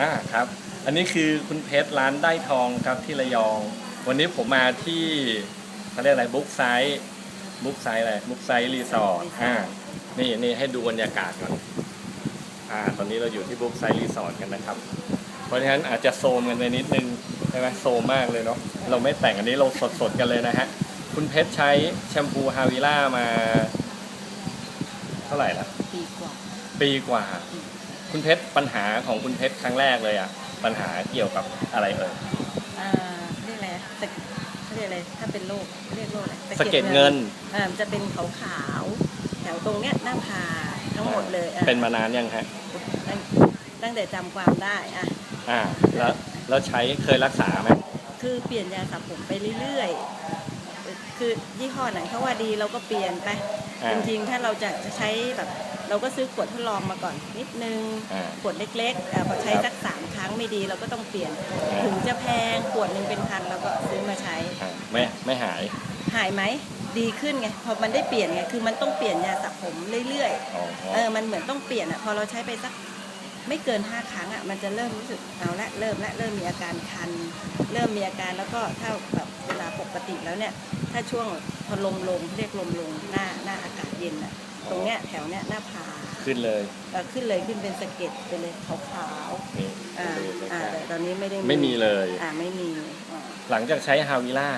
อ่าครับ อันนี้คือคุณเพชรร้านได้ทองครับที่ระยอง วันนี้ผมมาที่เขาเรียกอะไรบุ๊กไซต์บุ๊กไซต์อะไรบุ๊กไซต์รีสอร์ทอ่านี่นี่ให้ดูบรรยากาศก่อนอ่าตอนนี้เราอยู่ที่บุ๊กไซต์รีสอร์ทกันนะครับ เพราะฉะนั้นอาจจะโซมกันไปนิดนึงใช่ไหมโซมมากเลยเนาะเราไม่แต่งอันนี้เราสดๆกันเลยนะฮะคุณเพชรใช้แชมพูฮาวิล่ามา เท่าไหร่ละปีกว่าปีกว่า คุณเพชรปัญหาของคุณเพชรครั้งแรกเลยอะปัญหาเกี่ยวกับอะไรเอ่ยอ่าเรียกอะไรสะเขาเรียกอะไรถ้าเป็นโรคเรียกโรคอะไรสะเก็ดเงินอ่ามันจะเป็นขาวขาวๆแถวตรงเนี้ยหน้าผากทั้งหมดเลยอะเป็นมานานยังฮะตั้งตั้งแต่จำความได้อะอ่าแล้วแล้วใช้เคยรักษาไหมคือเปลี่ยนยาสระผมไปเรื่อยๆ คือยี่ห้อไหนเขาว่าดีเราก็เปลี่ยนไป อ่าจริงๆ ถ้าเราจะใช้แบบ เราก็ซื้อขวดทดลองมาก่อนนิดนึง อ่าขวดเล็กๆอะพอใช้ครับสักสามครั้งไม่ดีเราก็ต้องเปลี่ยน อ่า ถึงจะแพงขวดหนึ่งเป็นพันเราก็ซื้อมาใช้ อ่าไม่ไม่หาย หายไหมดีขึ้นไงพอมันได้เปลี่ยนไงคือมันต้องเปลี่ยนยาสระผมเรื่อยอ๋อ ๆเออมันเหมือนต้องเปลี่ยนอะพอเราใช้ไปสักไม่เกินห้าครั้งอะมันจะเริ่มรู้สึกเอาละเริ่มละเริ่มมีอาการคัน เริ่มมีอาการแล้วก็ถ้าแบบเว ลาปกติแล้วเนี่ย ถ้าช่วงพอลมลงเรียกลมลงหน้าหน้าอากาศเย็นอะตรงเนี้ยแถวเนี้ยหน้าผากขึ้นเลยเอ่อขึ้นเลยขึ้นเป็นสะเก็ดไปเลยขาวนี่ๆอ่าดูใกอ่าล้แต่ตอนนี้ไม่ได้ๆไม่มีเลย อ่าไม่มีอ่าหลังจากใช้ฮาวิล่า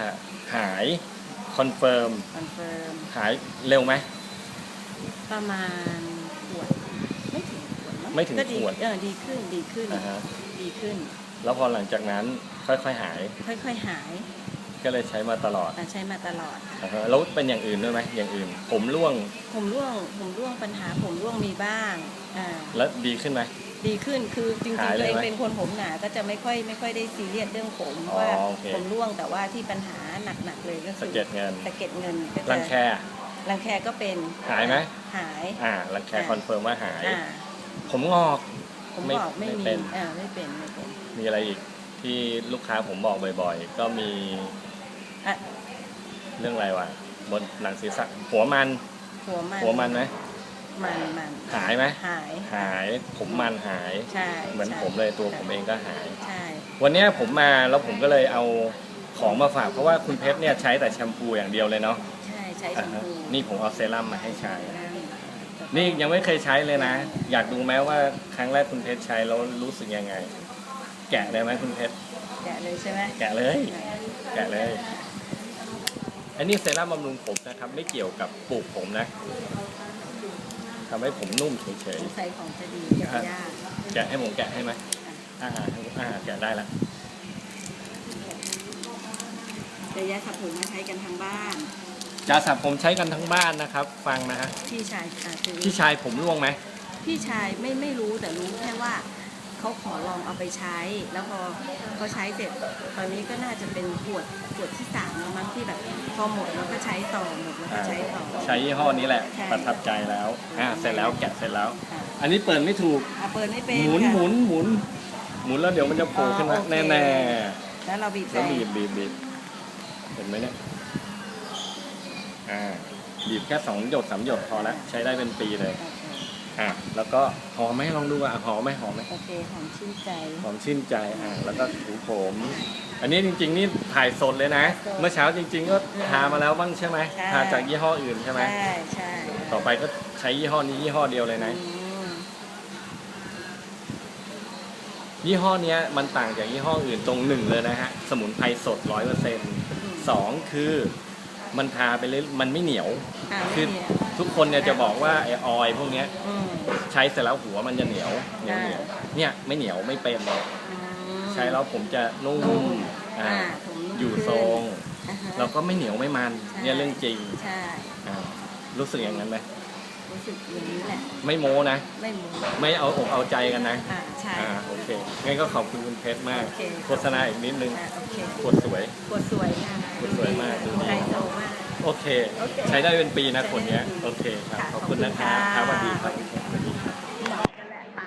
หายคอนเฟิร์มคอนเฟิร์มหายเร็วไหม ประมาณขวดไม่ถึงขวดมั้งไม่ถึงก็ดีขวด เออดีขึ้นดีขึ้นอ่าฮะดีขึ้น แล้วพอหลังจากนั้นค่อยๆหาย ค่อยๆหาย ก็เลยใช้มาตลอดอะใช้มาตลอดค่ะอ่าฮะแล้วเป็นอย่างอื่นด้วยไหมอย่างอื่น ผมร่วงผมร่วงผมร่วงปัญหาผมร่วงมีบ้างอ่าแล้วดีขึ้นไหม ดีขึ้นคือจริงหายๆเลตัยวเองไหมเป็นคนผมหนาก็จะไม่ค่อยไม่ค่อยได้ซีเรียสเรื่องผมอ๋อว่าโอเค ผมร่วงแต่ว่าที่ปัญหาหนักๆเลยก็สะคือเก็ดเงินสะเก็ดเงินก็จะรังแค รังแคก็เป็นหายไหม หาย อ่ารังแคคอนเฟิร์มว่าหาย อ่าผมงอก ผมไม่บอกไม่ไม่มีเป็น อ่าไม่เป็นไม่เป็นมีอะไรอีกที่ลูกค้าผมบอกบ่อย ๆ ก็มี อะเรื่องอะไรวะบนหนังศีรษะหัวมัน หัวมันหัวมันไหมมันมันหายไหมหายหายผมมันหาย ใช่เหมือนใช่ผมเลยตัวผมเองก็หาย ใช่ วันเนี้ยผมมาแล้วผมก็เลยเอาของมาฝากเพราะว่าคุณเพชรเนี่ยใช้แต่แชมพูอย่างเดียวเลยเนาะใช่ใช้แชอ่ามฮะพูนี่ผมเอาเซรั่มมาให้ใช้นั่นนี่ยังไม่เคยใช้เลยนะ อยากดูไหมว่าครั้งแรกคุณเพชรใช้แล้วรู้สึกยังไง แกะได้ไหมคุณเพชร แกะเลยใช่ไหมแกะเลย แกะเลย อันนี้เซรั่มบำรุงผมนะครับ ไม่เกี่ยวกับปลูกผมนะทำให้ผมนุ่มเฉยสงสัยของจะดีแกะยากๆ แกะให้ผมแกะให้ไหมอ่าอ่าแกะได้ละแต่ยาสระผมมาใช้กันทางบ้านจาสับผมใช้กันทั้งบ้านนะครับ ฟังนะฮะพี่ชายอะคือพี่ชายผมร่วงไหมพี่ชายไม่ไม่รู้แต่รู้แค่ว่า เขาขอลองเอาไปใช้ แล้วพอพอใช้เสร็จ ตอนนี้ก็น่าจะเป็นขวดขวดที่สามแล้วมั้งที่แบบพอหมดแล้วก็ใช้ต่อหมดแล้วก็อ่าใช้ต่อ ใช้ยี่ห้อนี้แหละ ใช่ ประทับใจแล้วอ่าเสร็จแล้วแกะเสร็จแล้ว ค่ะอันนี้เปิดไม่ถูก อะเปิดไม่เป็นหมุนค่ะ หมุนหมุนหมุนแล้วเดี๋ยวมันจะโผล่ขึ้นมาอ๋อโอเค แน่แล้วเราบีบๆใส่แล้วบีบบีบบีบเห็นไหมเนี่ยอ่าบีบแค่สองหยดสามหยดพอแล้วใช้ได้เป็นปีเลย โอเค อะแล้วก็หอมไหมลองดูอะหอมไหมหอมไหมโอเคหอมชื่นใจหอมชื่นใจอะแล้วก็ถูผม อันนี้จริง ๆ นี่ถ่ายสดเลยนะสดเมื่อเช้าจริง ๆ ก็ทามาแล้วบ้างใช่ไหมใช่ทาจากยี่ห้ออื่นใช่ไหมใช่ใช่ต่อไปก็ใช้ยี่ห้อนี้ยี่ห้อเดียวเลยนะอืมยี่ห้อเนี้ยมันต่างจากยี่ห้ออื่นตรงหนึ่งเลยนะฮะ สมุนไพรสดร้อยเปอร์เซ็นต์สองคือ มันทาไปเลยมันไม่เหนียว อ่าคือไม่มีอะทุกคนเนี่ยจะบอกว่าไอออยล์พวกเนี้ยอืม ใช้เสร็จแล้วหัวมันจะเหนียวเหนียวอ่า เหนียวเนี่ยไม่เหนียวไม่เป็นอืมใช้แล้วผมจะนุ่นุ่มมอ่าอ่าผมนุ่มอยู่ขึ้นทรงอ่าฮะ แล้วก็ไม่เหนียวไม่มันใช่ เนี่ยเรื่องจริงใช่อ่ารู้สึกอย่างนั้นไหมรู้สึกอย่างนี้แหละไม่โม้นะ ไม่หมุนไม่เอาอกเอาใจกันนะอ่าใช่ อ่าโอเคงั้นก็ขอบคุณคุณเพชรมาก โอเค โฆษณาอีกนิดนึงอ่าโอเคขวดสวยกดสวยค่ะกดสวยมากดูดีไฮโซมาก โอเค ใช้ได้เป็นปีนะคนเนี้ย โอเคครับ ขอบคุณนะครับครับสวัสดีครับ